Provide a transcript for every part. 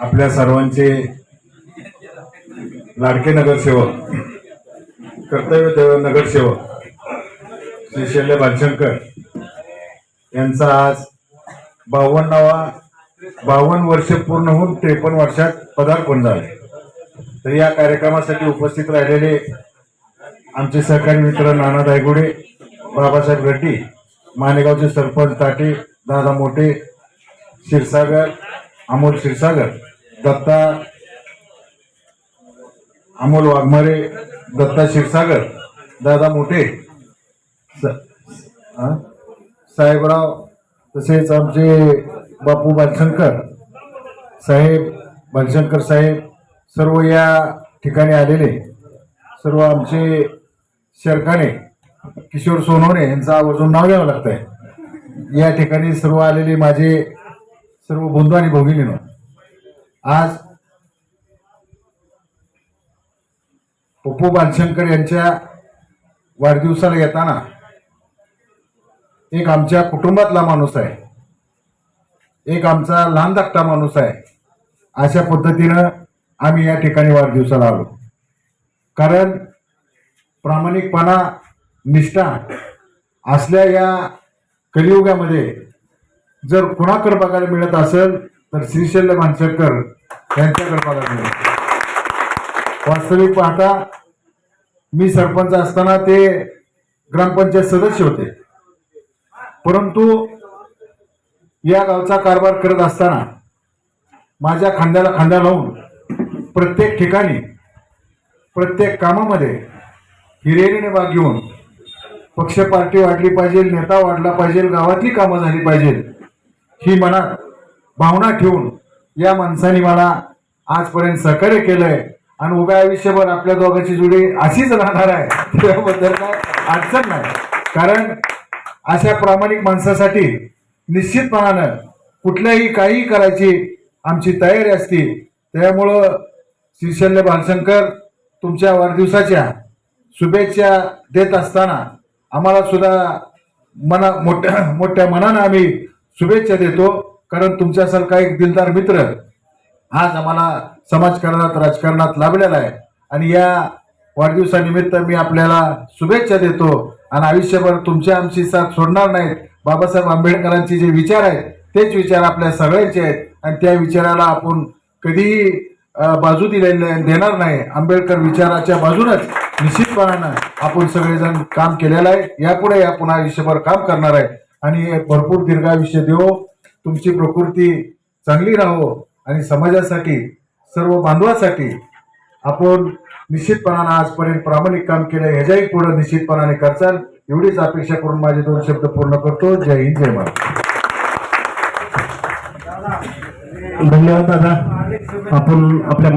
आपल्या सर्वांचे लाडके नगरसेवक कर्तव्य देव नगरसेवक श्री शैल्य भालशंकर यांचा आज बावन्नावा बावन्न वर्ष पूर्ण होऊन त्रेपन्न वर्षात पदार्पण झाले. तर या कार्यक्रमासाठी उपस्थित राहिलेले आमचे सहकारी मित्र नाना दायगुडे बाबासाहेब रेड्डी मानेगावचे सरपंच ताटे दादा मोठे क्षीरसागर अमोल क्षीरसागर दत्ता अमोल वाघमारे दत्ता क्षीरसागर दादा मोठे स- साहेबराव तसेच आमचे बापू बालशंकर साहेब बालशंकर साहेब सर्व या ठिकाणी आलेले सर्व आमचे शरकाने किशोर सोनवणे यांचं आवर्जून नाव घ्यावं लागतंय. या ठिकाणी सर्व आलेले माझे सर्व बंधू आणि भगिनीनो आज पप्पू बालशंकर यांच्या वाढदिवसाला येताना एक आमच्या कुटुंबातला माणूस आहे. एक आमचा लहान धाकटा माणूस आहे. अशा पद्धतीनं आम्ही या ठिकाणी वाढदिवसाला आलो. कारण प्रामाणिकपणा निष्ठा असल्या या कलियुगामध्ये जर कुणाकडे बघायला मिळत असेल तर श्रीशैल्य मानशेकर यांच्याकडे बघायला मिळत वास्तविक पाहता मी सरपंच असताना ते ग्रामपंचायत सदस्य होते. परंतु या गावचा कारभार करत असताना माझ्या खांद्याला खांदा लावून प्रत्येक ठिकाणी प्रत्येक कामामध्ये हिरेरीने भाग घेऊन पक्ष पार्टी वाढली पाहिजे नेता वाढला पाहिजे गावातली कामं झाली पाहिजेत ही मनात भावना ठेवून या माणसाने मला आजपर्यंत सहकार्य केलंय. आणि उभ्या आयुष्यभर आपल्या दोघांची जोडी अशीच राहणार आहे. त्याबद्दल काय अडचण नाही. कारण अशा प्रामाणिक माणसासाठी निश्चितपणानं कुठल्याही काही करायची आमची तयारी असते. त्यामुळं श्रीशल्य भालशंकर तुमच्या वाढदिवसाच्या शुभेच्छा देत असताना आम्हाला सुद्धा मना मोठ्या मोठ्या मनानं आम्ही शुभेच्छा देतो. कारण तुमच्यासारखा एक दिलदार मित्र आज आम्हाला समाजकारणात राजकारणात लाभलेला आहे. आणि या वाढदिवसानिमित्त मी आपल्याला शुभेच्छा देतो. आणि आयुष्यभर तुमच्या आमची साथ सोडणार नाहीत. बाबासाहेब आंबेडकरांचे जे विचार आहेत तेच विचार आपल्या सगळ्यांचे आहेत. आणि त्या विचाराला आपण कधीही बाजू दिलेली देणार नाही. आंबेडकर विचाराच्या बाजूनच निश्चितपणानं आपण सगळेजण काम केलेलं आहे. यापुढे आपण आयुष्यभर काम करणार आहे. आणि भरपूर दीर्घायुष्य देव. तुमची प्रकृती चांगली राहो आणि समाजासाठी सर्व बांधवासाठी आपण निश्चितपणानं आजपर्यंत प्रामाणिक काम केलं ह्याच्याही पुढे निश्चितपणाने करचाल. एवढीच अपेक्षा करून माझे दोन शब्द पूर्ण करतो. जय हिंद जय महाराज धन्यवाद दादा. आपण आपल्या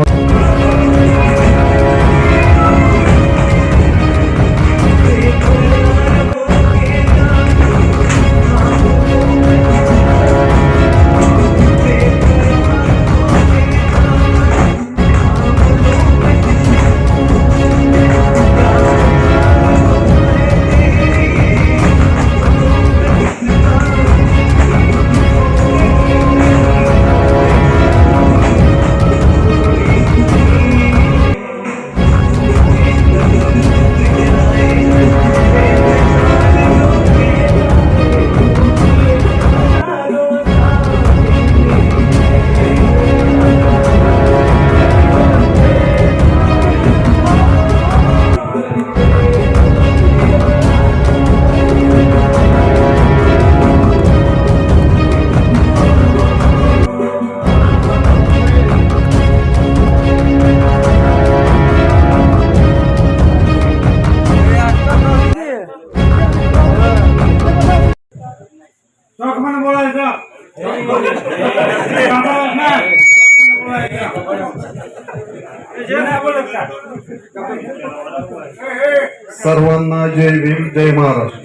सर्वांना जय भीम जय महाराष्ट्र.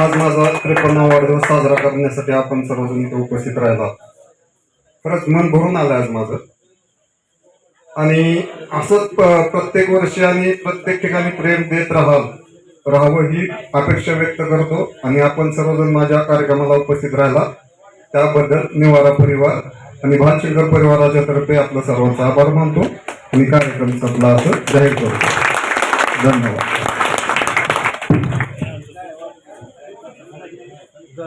आज माझा त्रेपन्न वाढदिवस साजरा करण्यासाठी आपण सर्वजण इथे उपस्थित राहिला. खरंच मन भरून आलं आज माझं. आणि असंच प्रत्येक वर्षी आणि प्रत्येक ठिकाणी प्रेम देत राहाल राहावं ही अपेक्षा व्यक्त करतो. आणि आपण सर्वजण माझ्या कार्यक्रमाला उपस्थित राहिला. त्याबद्दल निवारा परिवार आणि भानशंकर परिवाराच्या तर्फे आपलं सर्वांचा आभार मानतो. आणि कार्यक्रम संपला असं जाहीर करतो. धन्यवाद.